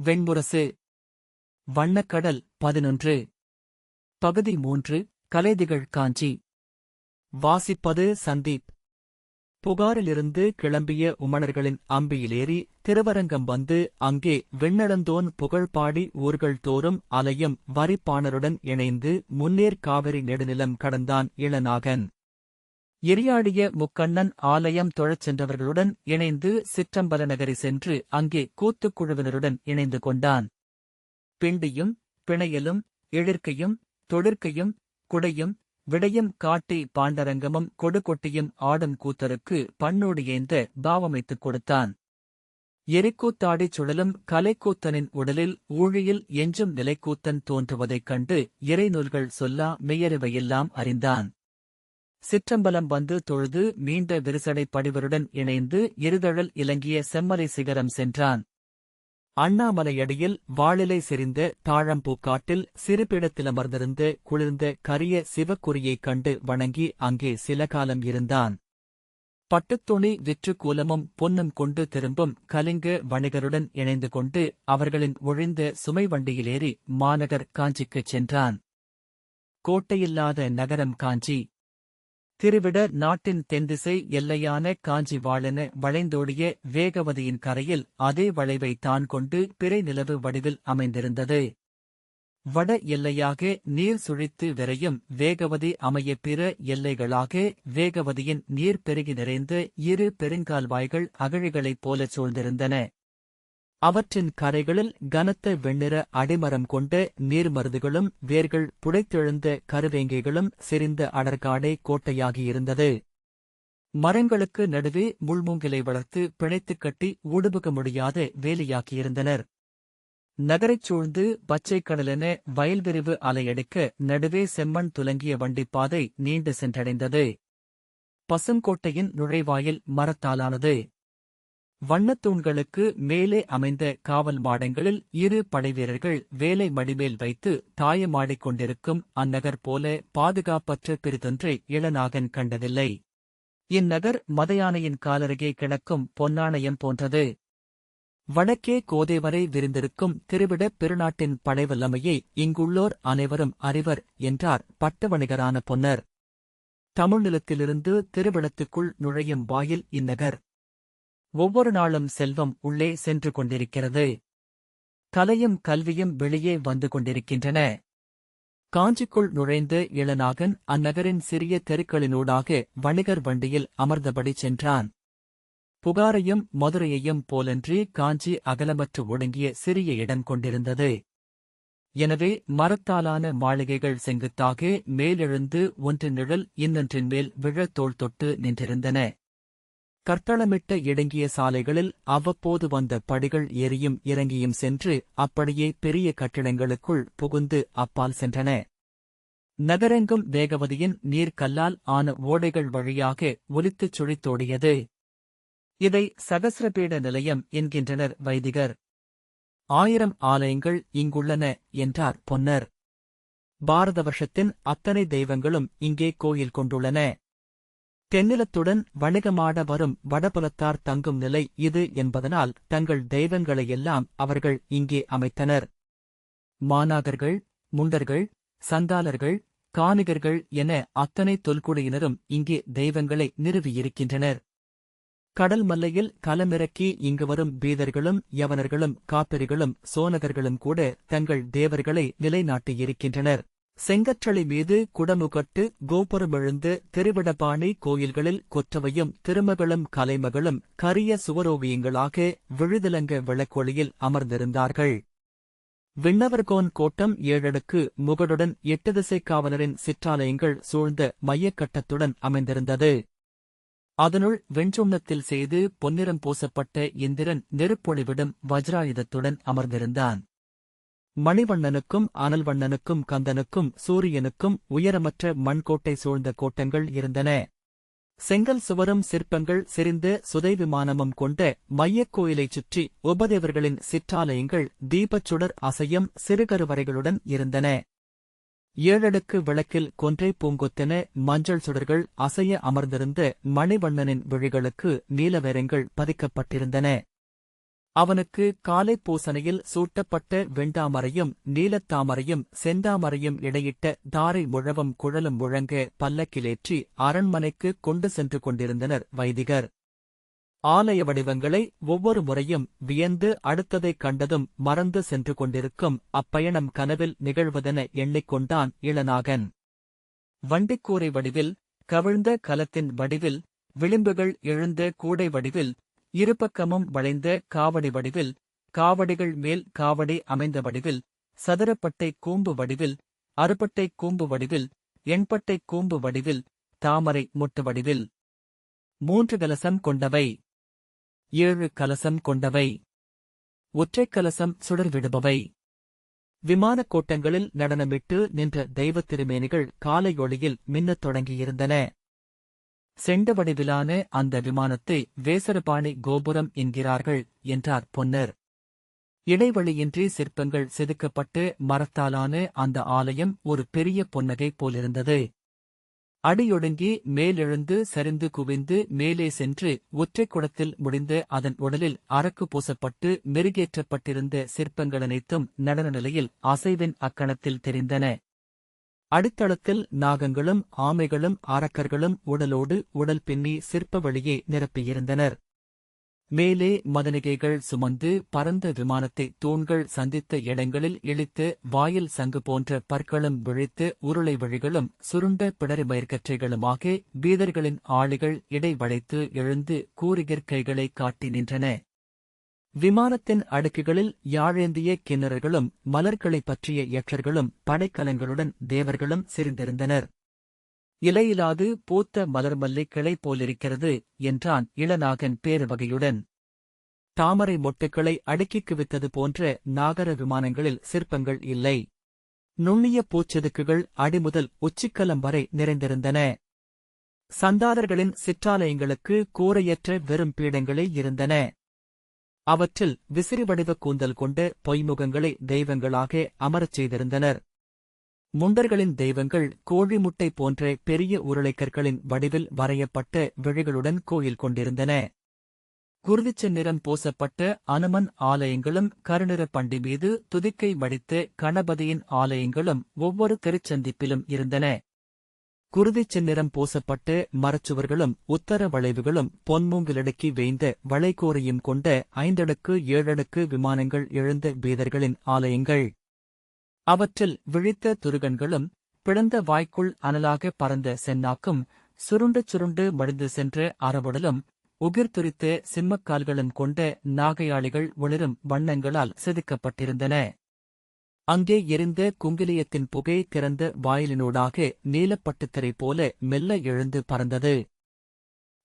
வெண்முரசு வண்ணக்கடல் பதினொன்று. பகுதி மூன்று. கலைதிகள் காஞ்சி. வாசிப்பது சந்தீப். புகாரிலிருந்து கிளம்பிய உமணர்களின் அம்பியிலேறி திருவரங்கம் வந்து அங்கே வெண்ணளந்தோன் புகழ்பாடி ஊர்கள் தோறும் அலையும் வரிப்பாணருடன் இணைந்து முன்னேற் காவிரி நெடுநிலம் கடந்தான் இளநாகன். எரியாடிய முக்கண்ணன் ஆலயம் தொழச் சென்றவர்களுடன் இணைந்து சிற்றம்பலநகரி சென்று அங்கே கூத்துக்குழுவினருடன் இணைந்து கொண்டான். பிண்டியும் பிணையலும் எழிற்கையும் தொழிற்கையும் குடையும் விடையும் காட்டி பாண்டரங்கமும் கொடுகொட்டியும் ஆடும் கூத்தருக்கு பண்ணோடு ஏந்த பாவமைத்துக் கொடுத்தான். எரிக்கூத்தாடிச் சுழலும் கலைக்கூத்தனின் உடலில் ஊழியில் எஞ்சும் நிலைக்கூத்தன் தோன்றுவதைக் கண்டு இறைநூல்கள் சொல்லா மெய்யறிவையெல்லாம் அறிந்தான். சிற்றம்பலம் வந்து தொழுது மீண்ட விரிசடை படிவருடன் இணைந்து இருதழல் இலங்கிய செம்மலை சிகரம் சென்றான். அண்ணாமலையடியில் வாளிலை செறிந்த தாழம்பூக்காட்டில் சிறுபிடத்திலமர்ந்திருந்த குளிர்ந்த கரிய சிவக்குறியைக் கண்டு வணங்கி அங்கே சில காலம் இருந்தான். பட்டுத்துணி விற்று கூலமும் பொன்னும் கொண்டு திரும்பும் கலிங்க வணிகருடன் இணைந்து கொண்டு அவர்களின் ஒழிந்த சுமை வண்டியிலேறி மாநகர் காஞ்சிக்குச் சென்றான். கோட்டையில்லாத நகரம் காஞ்சி திருவிட நாட்டின் தென்திசை எல்லையான காஞ்சி வாழென வளைந்தோடிய வேகவதியின் கரையில் அதே வளைவை தான் கொண்டு பிறை நிலவு வடிவில் அமைந்திருந்தது. வட எல்லையாக நீர் சுழித்து விரையும் வேகவதி அமைய பிற எல்லைகளாக வேகவதியின் நீர் பெருகி நிறைந்த இரு பெருங்கால்வாய்கள் அகழிகளைப் போலச் சூழ்ந்திருந்தன. அவற்றின் கரைகளில் கனத்த வெண்ணிற அடிமரம் கொண்ட நீர்மருதுகளும் வேர்கள் புடைத்தெழுந்த கருவேங்கைகளும் செறிந்த அடர்காடை கோட்டையாகியிருந்தது. மரங்களுக்கு நடுவே முள்மூங்கிலை வளர்த்து பிணைத்துக் கட்டி ஊடுபுக முடியாத வேலியாக்கியிருந்தனர். நகரைச் சூழ்ந்து பச்சைக் கடலென வயல்விரிவு அலையடிக்க நடுவே செம்மண் துலங்கிய வண்டிப்பாதை நீண்டு சென்றடைந்தது. பசுங்கோட்டையின் நுழைவாயில் மரத்தாலானது. வண்ணத்தூண்களுக்கு மேலே அமைந்த காவல் மாடங்களில் இரு படைவீரர்கள் வேலை மடிமேல் வைத்து தாயமாடிக் கொண்டிருக்கும் அந்நகர் போல பாதுகாப்பற்ற பெரிதொன்றை இளநாகன் கண்டதில்லை. இந்நகர் மதயானையின் காலருகே கிடக்கும் பொன்னாணயம் போன்றது. வடக்கே கோதைவரை விரிந்திருக்கும் திருவிடப் பெருநாட்டின் படைவல்லமையை இங்குள்ளோர் அனைவரும் அறிவர் என்றார் பட்டவணிகரான பொன்னர். தமிழ்நிலத்திலிருந்து திருவிடத்துக்குள் நுழையும் வாயில் இந்நகர். ஒவ்வொரு நாளும் செல்வம் உள்ளே சென்று கொண்டிருக்கிறது. கலையும் கல்வியும் வெளியே வந்து கொண்டிருக்கின்றன. காஞ்சிக்குள் நுழைந்து இளநாகன் அந்நகரின் சிறிய தெருக்களினூடாக வணிகர் வண்டியில் அமர்ந்தபடி சென்றான். புகாரையும் மதுரையையும் போலன்றி காஞ்சி அகலமற்று ஒடுங்கிய சிறிய இடம் கொண்டிருந்தது. எனவே மரத்தாலான மாளிகைகள் செங்குத்தாக மேலெழுந்து ஒன்றின் நிழல் இன்னொன்றின் மேல் விழத் தோள் தொட்டு நின்றிருந்தன. கர்த்தளமிட்ட இடங்கிய சாலைகளில் அவ்வப்போது வந்த படிகள் ஏறியும் இறங்கியும் சென்று அப்படியே பெரிய கட்டிடங்களுக்குள் புகுந்து அப்பால் சென்றன. நகரெங்கும் வேகவதியின் நீர்க்கல்லால் ஆன ஓடைகள் வழியாக ஒலித்துச் சுழித்தோடியது இதை சகசிரபீட நிலையம் என்கின்றனர் வைதிகர். ஆயிரம் ஆலயங்கள் இங்குள்ளன என்றார் பொன்னர். பாரத வருஷத்தின் அத்தனை தெய்வங்களும் இங்கே கோயில் கொண்டுள்ளன. தென்னிலத்துடன் வணிகமாட வரும் வடபுலத்தார் தங்கும் நிலை இது என்பதனால் தங்கள் தெய்வங்களையெல்லாம் அவர்கள் இங்கே அமைத்தனர். மாநாகர்கள் முண்டர்கள் சந்தாலர்கள் காணிகர்கள் என அத்தனை தொல்குடியினரும் இங்கே தெய்வங்களை நிறுவியிருக்கின்றனர். கடல் மல்லையில் கலமிறக்கி இங்கு வரும் பீதர்களும் யவனர்களும் காப்பிரிகளும் சோனகர்களும் கூட தங்கள் தேவர்களை நிலைநாட்டியிருக்கின்றனர். செங்கற்றளி மீது குடமுகட்டு கோபுரமெழுந்து திருவிடபாணி கோயில்களில் கொற்றவையும் திருமகளும் கலைமகளும் கரிய சுவரோவியங்களாக விழுதிலங்க விளக்கொளியில் அமர்ந்திருந்தார்கள். விண்ணவர்கோன் கோட்டம் ஏழடுக்கு முகடுடன் எட்டு திசை காவலரின் சிற்றாலயங்கள் சூழ்ந்த மையக்கட்டத்துடன் அமைந்திருந்தது. அதனுள் வெண்சுண்ணத்தில் செய்து பொன்னிறம் பூசப்பட்ட இந்திரன் நெருப்பொழிவிடும் வஜ்ராயுதத்துடன் அமர்ந்திருந்தான். மணிவண்ணனுக்கும் அனல்வண்ணனுக்கும் கந்தனுக்கும் சூரியனுக்கும் உயரமற்ற மண்கோட்டை சூழ்ந்த கோட்டங்கள் இருந்தன. செங்கல் சுவரும் சிற்பங்கள் செறிந்த சுதை விமானமும் கொண்ட மையக் கோயிலைச் சுற்றி உபதேவர்களின் சிற்றாலயங்கள் தீபச்சுடர் அசையும் சிறுகருவறைகளுடன் இருந்தன. ஏழடுக்கு விளக்கில் கொன்றை பூங்கொத்தென மஞ்சள் சுடர்கள் அசைய அமர்ந்திருந்த மணிவண்ணனின் விழிகளுக்கு நீலவேரங்கள் பதிக்கப்பட்டிருந்தன. அவனுக்கு காலை பூசனையில் சூட்டப்பட்ட வெண்டாமரையும் நீலத்தாமரையும் செந்தாமரையும் இடையிட்ட தாரை முழவும் குழலும் முழங்க பல்லக்கிலேற்றி அரண்மனைக்கு கொண்டு சென்று கொண்டிருந்தனர் வைதிகர். ஆலய வடிவங்களை ஒவ்வொரு முறையும் வியந்து அடுத்ததைக் கண்டதும் மறந்து சென்று கொண்டிருக்கும் அப்பயணம் கனவில் நிகழ்வதென எண்ணிக்கொண்டான் இளநாகன். வண்டிக்கூரை வடிவில் கவிழ்ந்த கலத்தின் வடிவில் விளிம்புகள் எழுந்த கூடை வடிவில் இருபக்கமும் வளைந்த காவடி வடிவில் காவடிகள் மேல் காவடி அமைந்த வடிவில் சதுரப்பட்டை கூம்பு வடிவில் அறுபட்டை கூம்பு வடிவில் எண்பட்டை கூம்பு வடிவில் தாமரை முட்டு வடிவில். மூன்று கலசம் கொண்டவை. ஏழு கலசம் கொண்டவை. ஒற்றைக் கலசம் சுடர் விடுபவை. விமானக் கோட்டங்களில் நடனமிட்டு நின்ற தெய்வத் திருமேனிகள் காலையொளியில் மின்னத் தொடங்கியிருந்தன. செண்ட வடிவிலான அந்த விமானத்தை வேசரபாணி கோபுரம் என்கிறார்கள் என்றார் பொன்னர். இடைவெளியின்றி சிற்பங்கள் செதுக்கப்பட்டு மரத்தாலான அந்த ஆலயம் ஒரு பெரிய பொன்னகை போலிருந்தது. அடியொடுங்கி மேலெழுந்து சரிந்து குவிந்து மேலே சென்று ஒற்றைக் குடத்தில் முடிந்த அதன் உடலில் அரக்கு பூசப்பட்டு மெருகேற்றப்பட்டிருந்த சிற்பங்கள் அனைத்தும் நடன நிலையில் அசைவின் அக்கணத்தில் தெரிந்தன. அடித்தளத்தில் நாகங்களும் ஆமைகளும் அரக்கர்களும் உடலோடு உடல் பின்னி சிற்ப வழியே நிரப்பியிருந்தனர். மேலே மதனிகைகள் சுமந்து பரந்த விமானத்தை தூண்கள் சந்தித்த இடங்களில் இழித்து வாயில் சங்கு போன்ற பற்களும் விழித்து உருளை வழிகளும் சுருண்ட பிடரிமயிர்கற்றைகளுமாக பீதர்களின் ஆளிகள் இடைவளைத்து எழுந்து கூறுகிற்கைகளை காட்டி நின்றன. விமானத்தின் அடுக்குகளில் யாழேந்திய கிண்ணறர்களும் மலர்களைப் பற்றிய ஏற்றர்களும் படைக்கலங்களுடன் தேவர்களும் சிரிந்திருந்தனர். இலையிலாது பூத்த மலர்மல்லை கிளை போலிருக்கிறது என்றான் இளநாகன் பேருவகையுடன். தாமரை மொட்டுக்களை அடுக்கி குவித்தது போன்ற நாகர விமானங்களில் சிற்பங்கள் இல்லை. நுண்ணிய பூச்செதுக்குகள் அடிமுதல் உச்சிக்கலம் வரை நிறைந்திருந்தன. சந்தாரர்களின் சிற்றாலயங்களுக்கு கூரையற்ற வெறும் பீடங்களே இருந்தன. அவற்றில் விசிறிவடிவ கூந்தல் கொண்ட பொய்முகங்களை தெய்வங்களாக அமரச் செய்திருந்தனர். முண்டர்களின் தெய்வங்கள் கோழி முட்டை போன்ற பெரிய உருளைக்கற்களின் வடிவில் வரையப்பட்ட விழிகளுடன் கோயில் கொண்டிருந்தன. குருதிச்ச நிறம் பூசப்பட்ட அனுமன் ஆலயங்களும் கருநிற பண்டி மீது துதிக்கை வடித்த கணபதியின் ஆலயங்களும் ஒவ்வொரு திருச்சந்திப்பிலும் இருந்தன. குருதிச் சின்னிறம் பூசப்பட்டு மரச்சுவர்களும் உத்தர வளைவுகளும் பொன்மூங்கிலடுக்கி வேய்ந்த வளைகோரையும் கொண்ட ஐந்தடுக்கு ஏழடுக்கு விமானங்கள் எழுந்த பீதர்களின் ஆலயங்கள். அவற்றில் விழித்த துருகன்களும் பிளந்த வாய்க்குள் அனலாக பறந்த சென்னாக்கும் சுருண்டு சுருண்டு மடிந்து சென்ற அறவுடலும் உகிர் துரித்த சிம்மக்கால்களும் கொண்ட நாகையாளிகள் ஒளிரும் வண்ணங்களால் செதுக்கப்பட்டிருந்தன. அங்கே எரிந்த குங்கிலியத்தின் புகை திறந்த வாயிலினூடாக நீலப்பட்டுத்திரை போல மெல்ல எழுந்து பறந்தது.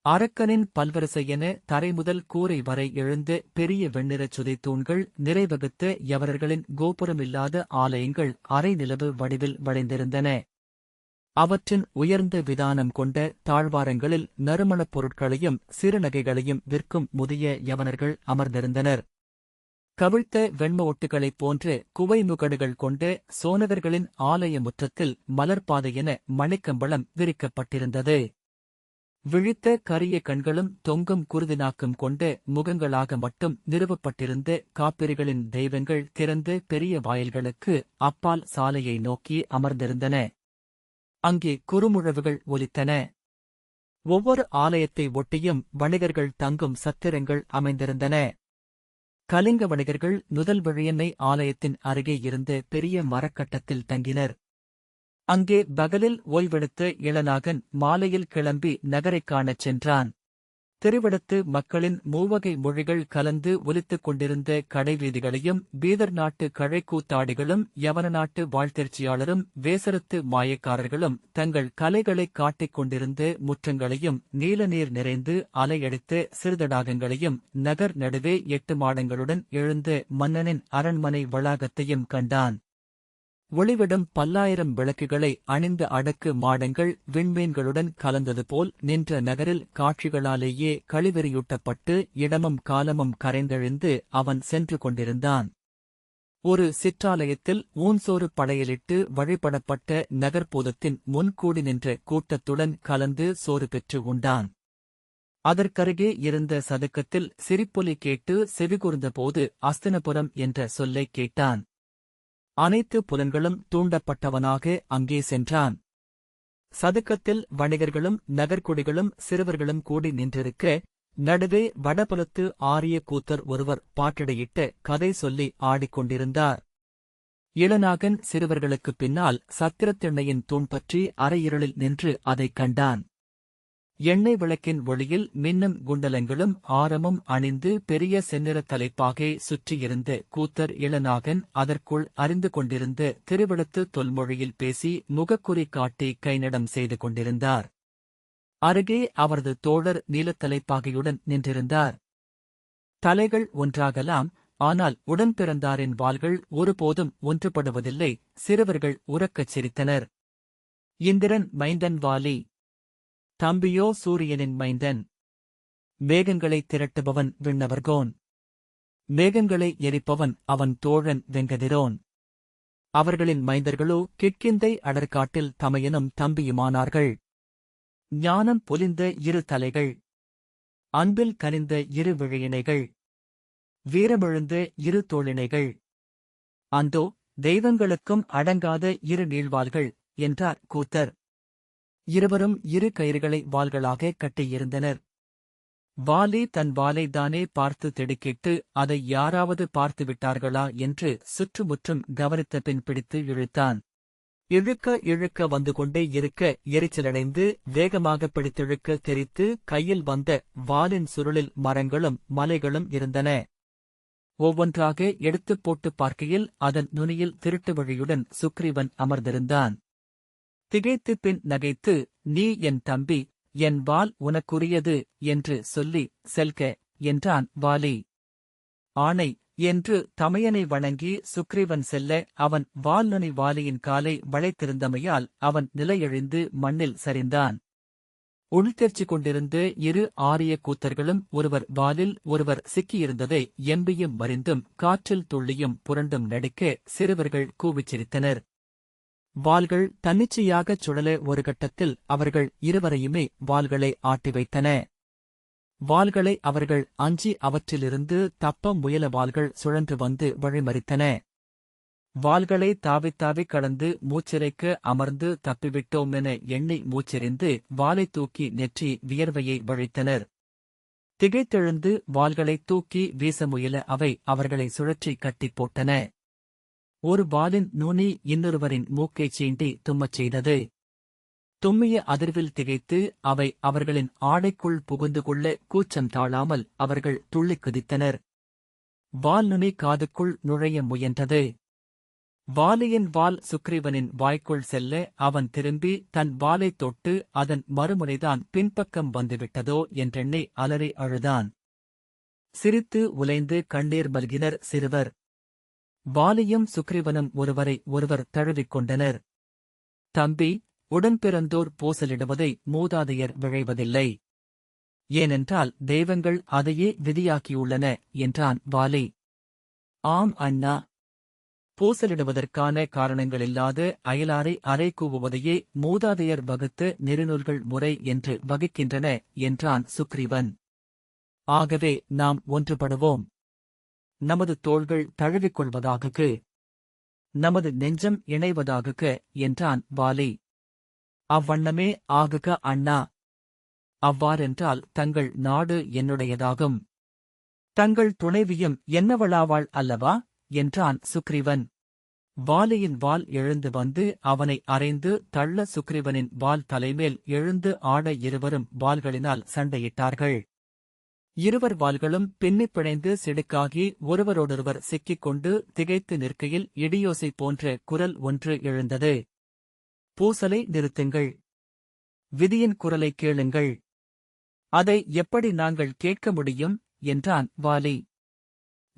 அரக்கனின் பல்வரிசையென தரைமுதல் கூரை வரை எழுந்த பெரிய வெண்ணிறச் சுதை தூண்கள் நிறைவகுத்த எவரர்களின் கோபுரமில்லாத ஆலயங்கள் அரை நிலவு வடிவில் வளைந்திருந்தன. அவற்றின் உயர்ந்த விதானம் கொண்ட தாழ்வாரங்களில் நறுமணப் பொருட்களையும் சிறுநகைகளையும் விற்கும் முதிய யவனர்கள் அமர்ந்திருந்தனர். கவிழ்த்த வெண்ம ஒட்டுகளைப் போன்று குவை முகடுகள் கொண்டு சோனகர்களின் ஆலய முற்றத்தில் மலர்பாதையென மணிக்கம்பளம் விரிக்கப்பட்டிருந்தது. விழித்த கரிய கண்களும் தொங்கும் குருதினாக்கும் கொண்டு முகங்களாக மட்டும் நிறுவப்பட்டிருந்த காப்பிரிகளின் தெய்வங்கள் திறந்து பெரிய வாயில்களுக்கு அப்பால் சாலையை நோக்கி அமர்ந்திருந்தன. அங்கே குறுமுழவுகள் ஒலித்தன. ஒவ்வொரு ஆலயத்தை ஒட்டியும் வணிகர்கள் தங்கும் சத்திரங்கள் அமைந்திருந்தன. கலிங்க வணிகர்கள் நுதல் வழியன்னை ஆலயத்தின் அருகே இருந்த பெரிய மரக்கட்டத்தில் தங்கினர். அங்கே பகலில் ஓய்வெடுத்த இளநாகன் மாலையில் கிளம்பி நகரைக் காணச் சென்றான். திருவிடத்து மக்களின் மூவகை மொழிகள் கலந்து ஒலித்துக் கொண்டிருந்த கடைவீதிகளையும் பீதர் நாட்டு கழைக்கூத்தாடிகளும் யவன நாட்டு வாழ்த்திருச்சியாளரும் வேசரத்து மாயக்காரர்களும் தங்கள் கலைகளைக் காட்டிக் கொண்டிருந்த முற்றங்களையும் நீல நீர் நிறைந்து அலையடித்த சிறுதடாகங்களையும் நகர் நடுவே எட்டு மாடங்களுடன் எழுந்த மன்னனின் அரண்மனை வளாகத்தையும் கண்டான். ஒளிவிடும் பல்லாயிரம் விளக்குகளை அணிந்த அடக்கு மாடங்கள் விண்மீன்களுடன் கலந்தது போல் நின்ற நகரில் காட்சிகளாலேயே கழிவெறியூட்டப்பட்டு இடமும் காலமும் கரைந்தெழுந்து அவன் சென்று கொண்டிருந்தான். ஒரு சிற்றாலயத்தில் ஊன்சோறு படையலிட்டு வழிபடப்பட்ட நகர்ப்பூதத்தின் முன்கூடி நின்ற கூட்டத்துடன் கலந்து சோறு பெற்று உண்டான். அதற்கருகே இருந்த சதுக்கத்தில் சிரிப்பொலி கேட்டு செவிகூர்ந்தபோது அஸ்தினபுரம் என்ற சொல்லைக் கேட்டான். அனைத்து புலன்களும் தூண்டப்பட்டவனாக அங்கே சென்றான். சதுக்கத்தில் வணிகர்களும் நகர்குடிகளும் சிறுவர்களும் கூடி நின்றிருக்க நடுவே வடபுலத்து ஆரிய கூத்தர் ஒருவர் பாட்டிடையிட்டு கதை சொல்லி ஆடிக்கொண்டிருந்தார். இளநாகன் சிறுவர்களுக்குப் பின்னால் சத்திரத்திண்ணையின் தூண் பற்றி அரையிருளில் நின்று அதைக் கண்டான். எண்ணெய் விளக்கின் ஒளியில் மின்னும் குண்டலங்களும் ஆரமும் அணிந்து பெரிய செந்நிறத் தலைப்பாகை சுற்றியிருந்த கூத்தர் இளநாகன் அதற்குள் அறிந்து கொண்டிருந்த திருவிழத்து தொல்மொழியில் பேசி முகக்குறி காட்டி கைநடம் செய்து கொண்டிருந்தார். அருகே அவரது தோழர் நீலத்தலைப்பாகையுடன் நின்றிருந்தார். தலைகள் ஒன்றாகலாம் ஆனால் உடன் பிறந்தாரின் வாள்கள் ஒருபோதும் ஒன்றுபடுவதில்லை சிறுவர்கள் உறக்கச் சிரித்தனர். இந்திரன் மைந்தன் வாலி தம்பியோ சூரியனின் மைந்தன். மேகங்களை திரட்டுபவன் விண்ணவர்கோன். மேகங்களை எரிப்பவன் அவன் தோழன் வெங்கதிரோன். அவர்களின் மைந்தர்களோ கிட்கிந்தை அடற்காட்டில் தமையனும் தம்பியுமானார்கள். ஞானம் பொலிந்த இரு தலைகள். அன்பில் கனிந்த இரு விழையினைகள் வீரமெழுந்த இரு தோழினைகள் அந்தோ தெய்வங்களுக்கும் அடங்காத இரு நீழ்வாள்கள் என்றார் கூத்தர். இருவரும் இரு கயிறுகளை வாள்களாக கட்டியிருந்தனர். வாலி தன் வாலை தானே பார்த்து திடுக்கிட்டு அதை யாராவது பார்த்து விட்டார்களா என்று சுற்றுமுற்றும் கவனித்த பின் பிடித்து இழுத்தான். இழுக்க இழுக்க வந்து கொண்டே இருக்க எரிச்சலடைந்து வேகமாக பிடித்திழுக்க தெரித்து கையில் வந்த வாலின் சுருளில் மரங்களும் மலைகளும் இருந்தன. ஒவ்வொன்றாக எடுத்துப் போட்டு பார்க்கையில் அதன் நுனியில் திருட்டு வழியுடன் சுக்ரீவன் அமர்ந்திருந்தான். திகைத்து பின் நகைத்து நீ என் தம்பி என் வால் உனக்குரியது என்று சொல்லி செல்க என்றான் வாலி. ஆணை என்று தமையனை வணங்கி சுக்ரீவன் செல்ல அவன் வால்நுனி வாலியின் காலை வளைத்திருந்தமையால் அவன் நிலையெழுந்து மண்ணில் சரிந்தான். உள்தெர்ச்சி கொண்டிருந்து இரு ஆரிய கூத்தர்களும் ஒருவர் வாலில் ஒருவர் சிக்கியிருந்ததை எம்பியும் மறிந்தும் காற்றில் துள்ளியும் புரண்டும் நடிக்க சிறுவர்கள் கூவிச் சிரித்தனர். வாள்கள் தன்னிச்சையாகச் சுழல ஒரு கட்டத்தில் அவர்கள் இருவரையுமே வாள்களை ஆட்டி வைத்தன. வாள்களை அவர்கள் அஞ்சி அவற்றிலிருந்து தப்ப முயல வாள்கள் சுழன்று வந்து வழிமறித்தன. வாள்களை தாவித் தாவிக் கடந்து மூச்சிறைக்க அமர்ந்து தப்பிவிட்டோம் என எண்ணி மூச்செறிந்து வாளை தூக்கி நெற்றி வியர்வையை வழித்தனர். திகைத்தெழுந்து வாள்களை தூக்கி வீச முயல அவை அவர்களை சுழற்றி கட்டிப் போட்டன. ஒரு வாலின் நுனி இன்னொருவரின் மூக்கைச் சீண்டி தும்மச் செய்தது. தும்மிய அதிர்வில் திகைத்து அவை அவர்களின் ஆடைக்குள் புகுந்து கொள்ள கூச்சம் தாழாமல் அவர்கள் துள்ளிக் குதித்தனர். வால் நுனி காதுக்குள் நுழைய முயன்றது. வாலியின் வால் சுக்ரீவனின் வாய்க்குள் செல்ல அவன் திரும்பி தன் வாலைத் தொட்டு அதன் மறுமுனைதான் பின்பக்கம் வந்துவிட்டதோ என்றெண்ணி அலறி அழுதான். சிரித்து உலைந்து கண்ணீர் மல்கினர் சிறுவர். வாலியும் சுக்ரீவனும் ஒருவரை ஒருவர் தழுவிக் கொண்டனர் தம்பி உடன்பிறந்தோர் பூசலிடுவதை மூதாதையர் விழைவதில்லை. ஏனென்றால் தெய்வங்கள் அதையே விதியாக்கியுள்ளன என்றான் வாலி ஆம் அண்ணா. பூசலிடுவதற்கான காரணங்களில்லாத அயலாரை அறை கூவுவதையே மூதாதையர் வகுத்து நெறிநூல்கள் முறை என்று வகிக்கின்றன என்றான் சுக்ரீவன். ஆகவே நாம் ஒன்றுபடுவோம். நமது தோள்கள் தழுவிக்கொள்வதாகக்கு. நமது நெஞ்சம் இணைவதாகுக என்றான் வாலி. அவ்வண்ணமே ஆகுக அண்ணா. அவ்வாறென்றால் தங்கள் நாடு என்னுடையதாகும். தங்கள் துணைவியும் என்னவளாவாள் அல்லவா? என்றான் சுக்ரீவன். வாலியின் வால் எழுந்து வந்து அவனை அறைந்து தள்ள சுக்ரீவனின் வால் தலைமேல் எழுந்து ஆட இருவரும் வால்களினால் சண்டையிட்டார்கள். இருவர் வாள்களும் பின்னிப் பிணைந்து சிடுக்காகி ஒருவரோடொருவர் சிக்கிக் கொண்டு திகைத்து நிற்கையில் இடியோசை போன்ற குரல் ஒன்று எழுந்தது. பூசலை நிறுத்துங்கள். விதியின் குரலை கேளுங்கள். அதை எப்படி நாங்கள் கேட்க முடியும்? என்றான் வாலி.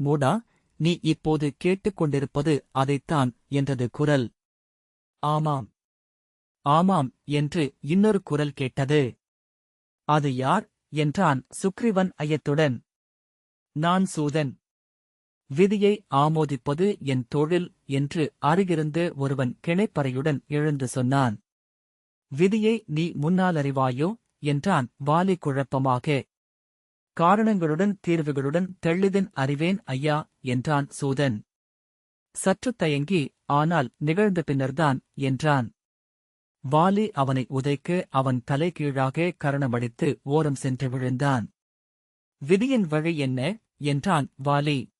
மூடா நீ இப்போது கேட்டுக்கொண்டிருப்பது அதைத்தான் என்றது குரல். ஆமாம். ஆமாம் என்று இன்னொரு குரல் கேட்டது. அது யார்? என்றான் சுக்ரீவன் ஐயத்துடன். நான் சூதன். விதியை ஆமோதிப்பது என் தொழில் என்று அருகிருந்து ஒருவன் கிணைப்பறையுடன் எழுந்து சொன்னான். விதியை நீ முன்னால் அறிவாயோ? என்றான் வாலி குழப்பமாக. காரணங்களுடன் தீர்வுகளுடன் தெள்ளிதன் அறிவேன் ஐயா என்றான் சூதன். சற்று தயங்கி ஆனால் நிகழ்ந்த பின்னர்தான் என்றான். வாலி அவனை உதைக்க அவன் தலை கீழாக கரணமடித்து ஓரம் சென்று விழுந்தான். விதியின் வழி என்ன? என்றான் வாலி.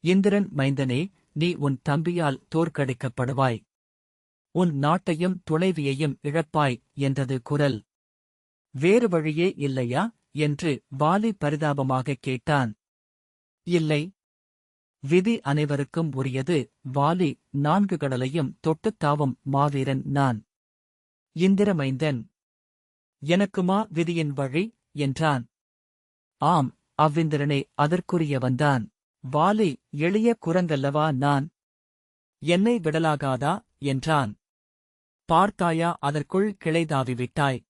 இந்திரன் மைந்தனே நீ உன் தம்பியால் தோற்கடிக்கப்படுவாய். உன் நாட்டையும் துணைவியையும் இழப்பாய் என்றது குரல். வேறு வழியே இல்லையா? என்று வாலி பரிதாபமாக கேட்டான். இல்லை. விதி அனைவருக்கும் உரியது. வாலி நான்கு கடலையும் தொட்டுத் தாவும் மாவீரன் நான். இந்திரமைந்தன். எனக்குமா விதியின் வழி? என்றான். ஆம் அவ்விந்திரனே அதற்குரியவன்தான் வாலி எளிய குரங்கல்லவா நான்? என்னை விடலாகாதா? என்றான். பார்த்தாயா அதற்குள் கிளைதாவி விட்டாய்.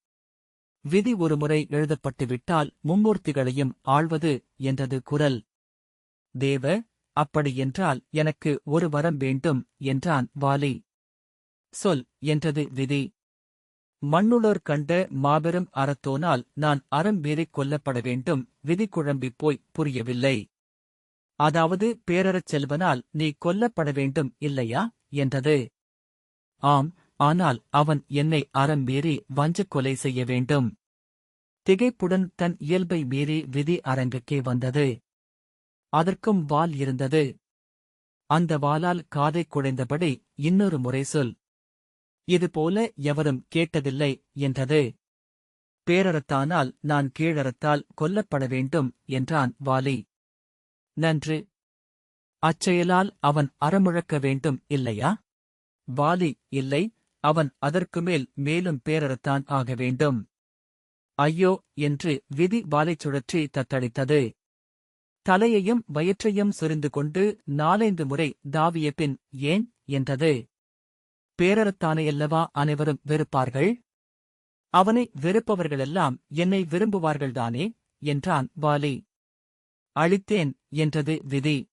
விதி ஒருமுறை எழுதப்பட்டுவிட்டால் மும்மூர்த்திகளையும் ஆள்வது என்றது குரல். தேவ அப்படியென்றால் எனக்கு ஒரு வரம் வேண்டும் என்றான் வாலி சொல் என்றது விதி. மண்ணுளோர் கண்ட மாபெரும் அறத்தோனால் நான் அறம் மீறிக் கொல்லப்பட வேண்டும் விதி குழம்பிப் போய் புரியவில்லை. அதாவது பேரறச் செல்வனால் நீ கொல்லப்பட வேண்டும் இல்லையா? என்றது. ஆம் ஆனால் அவன் என்னை அறம் மீறி வஞ்சக் கொலை செய்ய வேண்டும். திகைப்புடன் தன் இயல்பை மீறி விதி அரங்குக்கே வந்தது. அதற்கும் வால் இருந்தது. அந்த வாலால் காதை குடைந்தபடி இன்னொரு முறை சொல். இதுபோல எவரும் கேட்டதில்லை என்றது. பேரறத்தானால் நான் கீழறத்தால் கொல்லப்பட வேண்டும் என்றான் வாலி. நன்று. அச்செயலால் அவன் அறமுழக்க வேண்டும் இல்லையா? வாலி இல்லை அவன் அதற்கு மேல் மேலும் பேரறத்தான் ஆக வேண்டும். ஐயோ என்று விதி வாலைச் சுழற்றி தத்தளித்தது. தலையையும் வயிற்றையும் சுரிந்து கொண்டு நாலைந்து முறை தாவிய பின் ஏன்? என்றது. பேரறத்தானையல்லவா அனைவரும் வெறுப்பார்கள்? அவனை வெறுப்பவர்களெல்லாம் என்னை விரும்புவார்கள்தானே? என்றான் வாலி அழித்தேன் என்றது விதி.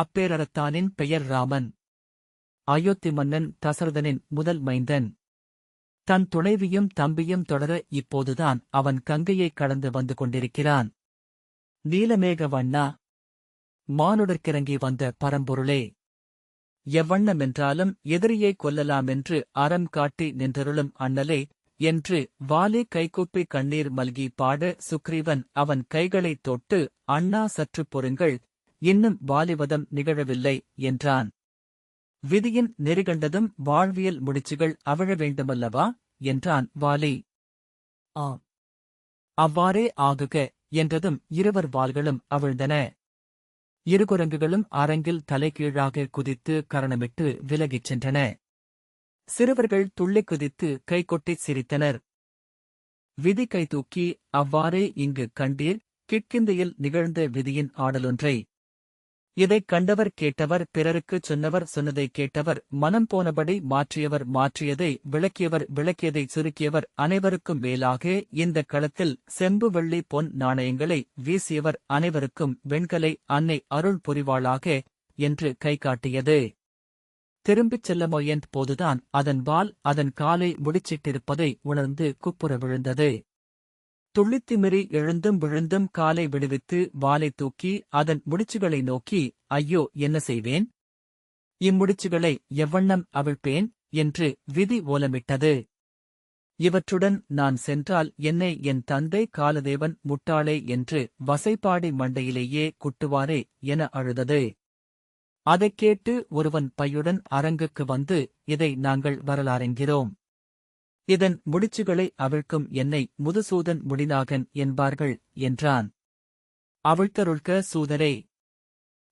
அப்பேரறத்தானின் பெயர் ராமன். அயோத்தி மன்னன் தசரதனின் முதல் மைந்தன். தன் துணைவியும் தம்பியும் தொடர இப்போதுதான் அவன் கங்கையைக் கடந்து வந்து கொண்டிருக்கிறான். நீலமேக வண்ணா மானுடற்கிறங்கி வந்த பரம்பொருளே. எவ்வண்ணமென்றாலும் எதிரியை கொல்லலாமென்று அறம் காட்டி நின்றருளும் அண்ணலே என்று வாலி கைகூப்பி கண்ணீர் மல்கி பாட சுக்ரீவன் அவன் கைகளைத் தொட்டு அண்ணா சற்று பொறுங்கள் இன்னும் வாலிவதம் நிகழவில்லை என்றான். விதியின் நெறிகண்டதும் வாழ்வியல் முடிச்சுகள் அவிழ வேண்டுமல்லவா? என்றான் வாலி. ஆம். அவ்வாறே ஆகுக என்றதும் இருவர் வாள்களும் அவிழ்ந்தன. இருகுரங்குகளும் அரங்கில் தலைகீழாக குதித்து கரணமிட்டு விலகிச் சென்றன. சிறுவர்கள் துள்ளிக் குதித்து கைகொட்டிச் சிரித்தனர். விதி கை தூக்கி அவ்வாறே இங்கு கண்டீர் கிட்கிந்தையில் நிகழ்ந்த விதியின் ஆடலொன்றை இதைக் கண்டவர் கேட்டவர் பிறருக்குச் சொன்னவர் சொன்னதைக் கேட்டவர் மனம் போனபடி மாற்றியவர் மாற்றியதை விளக்கியவர் விளக்கியதை சுருக்கியவர் அனைவருக்கும் மேலாக இந்த களத்தில் செம்பு வெள்ளி பொன் நாணயங்களை வீசியவர் அனைவருக்கும் வெண்கலை அன்னை அருள் புரிவாளாக என்று கை காட்டியது. திரும்பிச் செல்ல முயன்ற போதுதான் அதன் வால் அதன் காலை முடிச்சிட்டிருப்பதை உணர்ந்து குப்புற விழுந்தது. துள்ளித்திமிரி எழுந்தும் விழுந்தும் காலை விடுவித்து வாலை தூக்கி அதன் முடிச்சுகளை நோக்கி ஐயோ என்ன செய்வேன்? இம்முடிச்சுகளை எவ்வண்ணம் அவிழ்ப்பேன்? என்று விதி ஓலமிட்டது. இவற்றுடன் நான் சென்றால் என்னை என் தந்தை காலதேவன் முட்டாளே என்று வசைப்பாடி மண்டையிலேயே குட்டுவாரே என அழுதது. அதைக் கேட்டு ஒருவன் பையுடன் அரங்குக்கு வந்து இதை நாங்கள் வரலாறென்கிறோம். இதன் முடிச்சுகளை அவிழ்க்கும் என்னை முதுசூதன் முடிநாகன் என்பார்கள் என்றான். அவிழ்த்தருள்க சூதரே.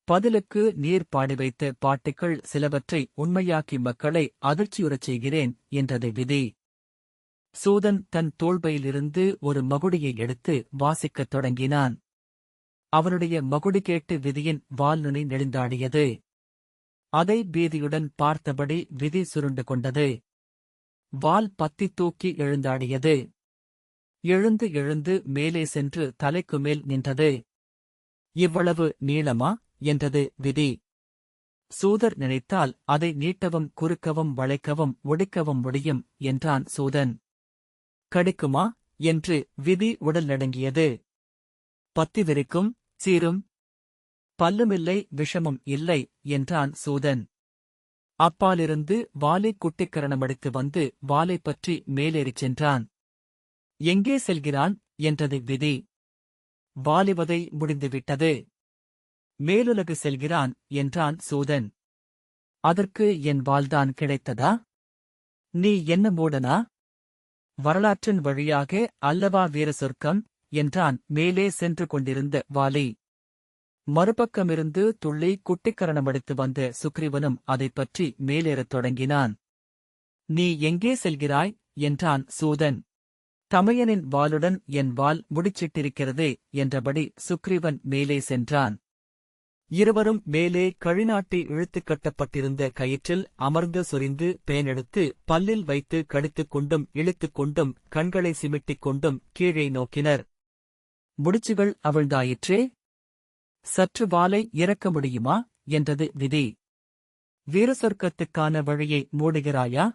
பதிலுக்கு நீர் பாடி வைத்த பாட்டுக்கள் சிலவற்றை உண்மையாக்கி மக்களை அதிர்ச்சியுறச் செய்கிறேன் என்றது விதி. சூதன் தன் தோள்பையிலிருந்து ஒரு மகுடியை எடுத்து வாசிக்கத் தொடங்கினான். அவனுடைய மகுடி கேட்டு விதியின் வால்நுனி நெளிந்தாடியது. அதை பீதியுடன் பார்த்தபடி விதி சுருண்டு கொண்டது. வால் பத்தி தூக்கி எழுந்தாடியது. எழுந்து எழுந்து மேலே சென்று தலைக்கு மேல் நின்றது. இவ்வளவு நீளமா? என்றது விதி. சூதர் நினைத்தால் அதை நீட்டவும் குறுக்கவும் வளைக்கவும் ஒடிக்கவும் முடியும் என்றான் சூதன். கடிக்குமா? என்று விதி உடல் நடுங்கியது. பத்தி விரிக்கும் சீரும். பல்லுமில்லை விஷமும் இல்லை என்றான் சூதன். அப்பாலிருந்து வாலை குட்டிக்கரணமடித்து வந்து வாலை பற்றி மேலேறிச் சென்றான். எங்கே செல்கிறான்? என்றது விதி. வாலிவதை முடிந்துவிட்டது. மேலுலகு செல்கிறான் என்றான் சூதன். அதற்கு என் வாள்தான் கிடைத்ததா? நீ என்ன மூடனா? வரலாற்றின் வழியாக அல்லவா வீர சொர்க்கம்? என்றான் மேலே சென்று கொண்டிருந்த வாலி மறுபக்கமிருந்து துள்ளி குட்டிக்கரணமடித்து வந்த சுக்ரீவனும் அதைப் பற்றி மேலேறத் தொடங்கினான். நீ எங்கே செல்கிறாய்? என்றான் சூதன். தமையனின் வாளுடன் என் வால் முடிச்சிட்டிருக்கிறதே என்றபடி சுக்ரீவன் மேலே சென்றான். இருவரும் மேலே கழிநாட்டி இழுத்துக் கட்டப்பட்டிருந்த கயிற்றில் அமர்ந்து சொரிந்து பேனெடுத்து பல்லில் வைத்து கடித்துக் கொண்டும் இழுத்துக் கொண்டும் கண்களை சிமிட்டிக் கொண்டும் கீழே நோக்கினர். முடிச்சுகள் அவிழ்ந்தாயிற்றே? சற்று வாலை இறக்க முடியுமா? என்றது விதி. வீரசொர்க்கத்துக்கான வழியை மூடுகிறாயா?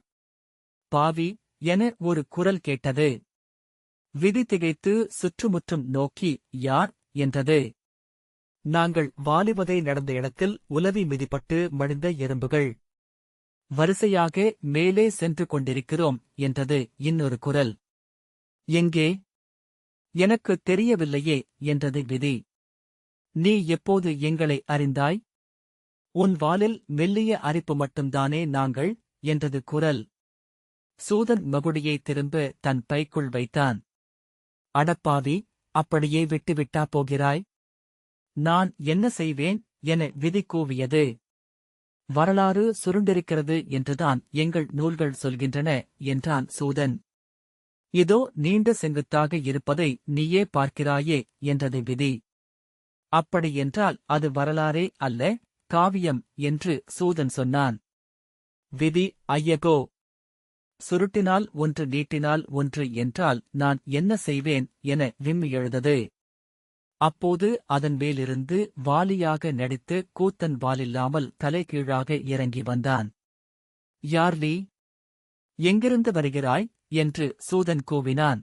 பாவி என ஒரு குரல் கேட்டது. விதி திகைத்து சுற்றுமுற்றும் நோக்கி யார்? என்றது. நாங்கள் வாலிபதை நடந்த இடத்தில் உலவி மிதிப்பட்டு மடிந்த எறும்புகள். வரிசையாக மேலே சென்று கொண்டிருக்கிறோம் என்றது இன்னொரு குரல். எங்கே? எனக்கு தெரியவில்லையே என்றது விதி. நீ எப்போது எங்களை அறிந்தாய்? உன் வாலில் மெல்லிய அரிப்பு மட்டும்தானே நாங்கள்? என்றது குரல். சூதன் மகுடியை திரும்ப தன் பைக்குள் வைத்தான். அடப்பாவி அப்படியே விட்டுவிட்டா போகிறாய்? நான் என்ன செய்வேன் என விதி கூவியது. வரலாறு சுருண்டிருக்கிறது என்றுதான் எங்கள் நூல்கள் சொல்கின்றன என்றான் சூதன். இதோ நீண்ட செங்குத்தாக இருப்பதை நீயே பார்க்கிறாயே என்றது விதி. அப்படியென்றால் அது வரலாறே அல்ல காவியம் என்று சூதன் சொன்னான். விதி ஐயகோ! சுருட்டினால் ஒன்று நீட்டினால் ஒன்று என்றால் நான் என்ன செய்வேன் என விம்மி எழுதது. அப்போது அதன் மேலிருந்து வாலியாக நடித்து கூத்தன் வாலில்லாமல் தலைகீழாக இறங்கி வந்தான். யார் லீ எங்கிருந்து வருகிறாய்? என்று சூதன் கூவினான்.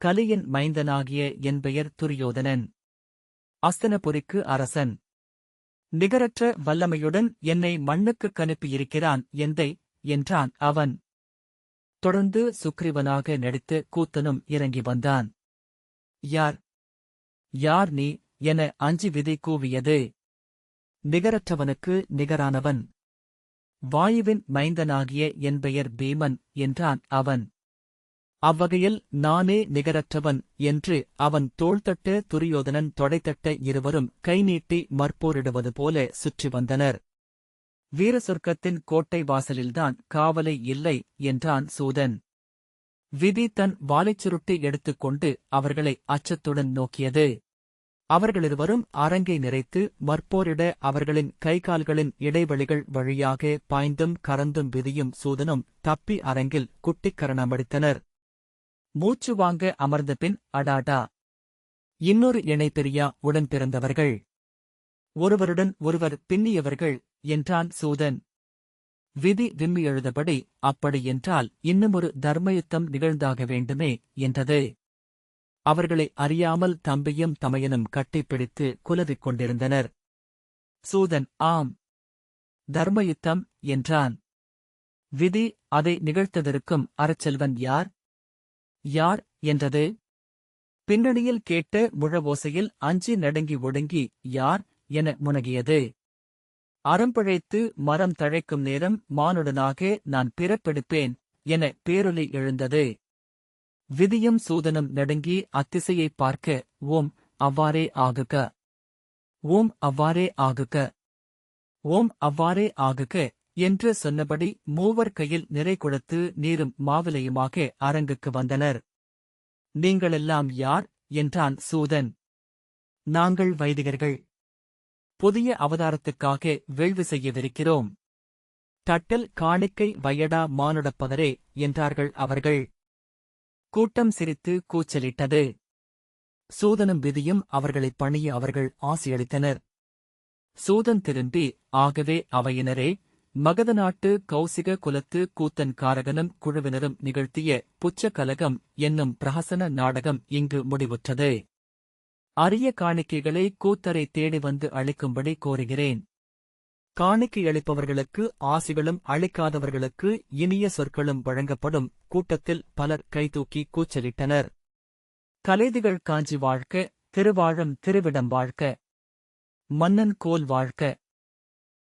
கலியின் மைந்தனாகிய என் பெயர் துரியோதனன். அஸ்தனபுரிக்கு அரசன். நிகரற்ற வல்லமையுடன் என்னை மண்ணுக்குக் கனுப்பியிருக்கிறான் எந்தை? என்றான் அவன். தொடர்ந்து சுக்ரீவனாக நடித்து கூத்தனும் இறங்கி வந்தான். யார்? யார் நீ? என அஞ்சி விதி கூவியது. நிகரற்றவனுக்கு நிகரானவன். வாயுவின் மைந்தனாகிய என் பெயர் பீமன் என்றான் அவன். அவ்வகையில் நானே நிகரற்றவன் என்று அவன் தோள்தட்ட துரியோதனன் தொடைத்தட்ட இருவரும் கைநீட்டி மற்போரிடுவது போல சுற்றி வந்தனர். வீர சொர்க்கத்தின் கோட்டை வாசலில்தான் காவலை இல்லை என்றான் சூதன். விதி தன் வாலைச் சுருட்டி எடுத்துக்கொண்டு அவர்களை அச்சத்துடன் நோக்கியது. அவர்களிருவரும் அரங்கை நிறைத்து மற்போரிட அவர்களின் கைகால்களின் இடைவெளிகள் வழியாக பாய்ந்தும் கறந்தும் விதியும் சூதனும் தப்பி அரங்கில் குட்டிக்கரணமடித்தனர் மூச்சு வாங்க அமர்ந்த பின் அடாடா. இன்னொரு இணை பெரியா உடன் பிறந்தவர்கள். ஒருவருடன் ஒருவர் பின்னியவர்கள் என்றான் சூதன். விதி விம்மி எழுதபடி அப்படியென்றால் இன்னுமொரு தர்மயுத்தம் நிகழ்ந்தாக வேண்டுமே என்றது. அவர்களை அறியாமல் தம்பியும் தமையனும் கட்டிப்பிடித்து குலவிக் கொண்டிருந்தனர். சூதன் ஆம். தர்மயுத்தம் என்றான். விதி அதை நிகழ்த்ததற்கும் அறச்செல்வன் யார்? யார் என்றது? பின்னணியில் கேட்ட முழவோசையில் அஞ்சி நடுங்கி ஒடுங்கி யார் என முனகியது. அறம்பிழைத்து மரம் தழைக்கும் நேரம் மானுடனாக நான் பிறப்பெடுப்பேன் என பேரொலி எழுந்தது. விதியும் சூதனும் நடுங்கி அத்திசையை பார்க்க ஓம் அவ்வாறே ஆகுக. ஓம் அவ்வாறே ஆகுக. ஓம் அவ்வாறே ஆகுக. என்று சொன்னபடி மூவர் கையில் நிறை கொடுத்து நீரும் மாவிலையுமாக அரங்குக்கு வந்தனர். நீங்களெல்லாம் யார்? என்றான் சூதன். நாங்கள் வைதிகர்கள். புதிய அவதாரத்துக்காக வேள்வி செய்யவிருக்கிறோம். தட்டல் காணிக்கை வயடா மானுடப்பதரே என்றார்கள் அவர்கள். கூட்டம் சிரித்து கூச்சலிட்டது. சூதனும் விதியும் அவர்களைப் பணிய அவர்கள் ஆசியளித்தனர் சூதன் திரும்பி ஆகவே அவையினரே மகத நாட்டு கௌசிக குலத்து கூத்தன் காரகனும் குழுவினரும் நிகழ்த்திய புச்ச கலகம் என்னும் பிரஹசன நாடகம் இங்கு முடிவுற்றது. அரிய காணிக்கைகளை கூத்தரை தேடி வந்து அளிக்கும்படி கோருகிறேன். காணிக்கை அளிப்பவர்களுக்கு ஆசிகளும் அளிக்காதவர்களுக்கு இனிய சொற்களும் வழங்கப்படும் கூட்டத்தில் பலர் கைதூக்கி கூச்சலிட்டனர். கலைதிகள் காஞ்சி வாழ்க்க திருவாழம் திருவிடம் வாழ்க்க மன்னன் கோல் வாழ்க்க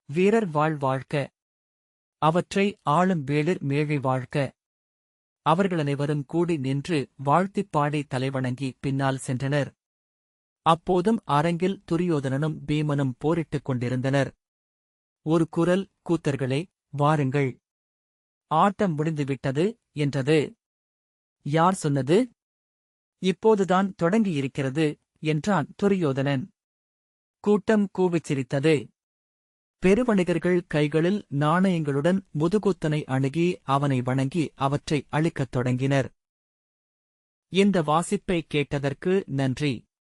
வீரர் வாழ் வாழ்க்க அவற்றை ஆளும் வேளிர் மேழை வாழ்க்க. அவர்களனைவரும் கூடி நின்று வாழ்த்திப் பாடி தலைவணங்கி பின்னால் சென்றனர். அப்போதும் அரங்கில் துரியோதனனும் பீமனும் போரிட்டுக் கொண்டிருந்தனர். ஒரு குரல் கூத்தர்களே வாருங்கள். ஆட்டம் முடிந்துவிட்டது என்றது. யார் சொன்னது? இப்போதுதான் தொடங்கியிருக்கிறது என்றான் துரியோதனன். கூட்டம் கூவிச் சிரித்தது. பெருவணிகர்கள் கைகளில் நாணயங்களுடன் முதுகுத்தனை அணுகி அவனை வணங்கி அவற்றை அளிக்கத் தொடங்கினர். இந்த வாசிப்பை கேட்டதற்கு நன்றி.